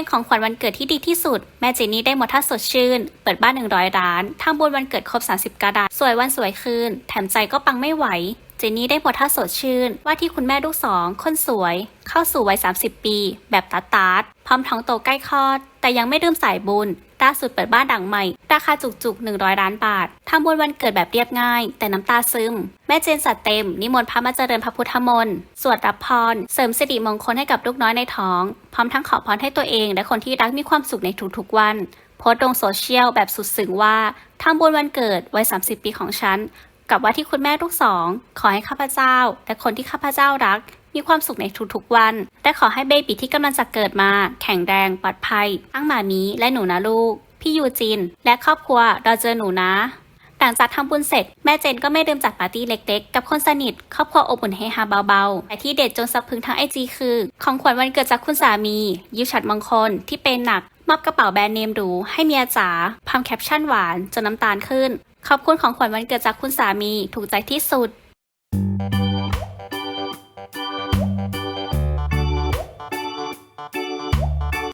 เป็นของขวัญวันเกิดที่ดีที่สุด แม่เจนนี่ได้หมดท่าสดชื่น เปิดบ้าน 100ร้านทำบุญวันเกิดครบ 30กระดาษ สวยวันสวยคืน แถมใจก็ปังไม่ไหว เจนนี่ได้หมดท่าสดชื่น ว่าที่คุณแม่ลูกสองคนสวย เข้าสู่วัย 30 ปี แบบตัดตัดพร้อมท้องโตใกล้คลอด แต่ยังไม่ลืมสายบุญล่าสุดเปิดบ้านดังใหม่ ราคาจุกๆ 100 ล้านบาททำบุญวันเกิดแบบเรียบง่าย แต่น้ำตาซึม แม่เจนสัดเต็ม นิมนต์พระมาเจริญพระพุทธมนต์ สวดรับพร เสริมสิริมงคลให้กับลูกน้อยในท้อง พร้อมทั้งขอพรให้ตัวเอง และคนที่รักมีความสุขในทุกๆวัน โพสต์ลงโซเชียลแบบสุดซึ้งว่าทำบุญวันเกิดวัย 30 ปีของฉัน กับว่าที่คุณแม่ลูกสอง ขอให้ข้าพเจ้า และคนที่ข้าพเจ้ารัก มีความสุขในทุกๆวัน และขอให้เบบีที่กำลังจะเกิดมา แข็งแรงปลอดภัยทั้งหมามีและหนูนะลูก พี่ยูจิน และครอบครัวเราเจอหนูนะหลังจากทำบุญเสร็จแม่เจนก็ไม่ลืมจัดปาร์ตี้เล็กๆ กับคนสนิท ครอบครัวอบอุ่นเฮฮาเบาๆ แต่ที่เด็ดจนสักพึงทั้งไอจีคือ ของขวัญวันเกิดจากคุณสามี ยิวฉัดมงคลที่เป็นหนัก มอบกระเป๋าแบรนด์เนมหรูให้เมียจ๋าพามแคปชั่นหวานจนน้ำตาลขึ้น ขอบคุณของขวัญวันเกิดจากคุณสามีถูกใจที่สุด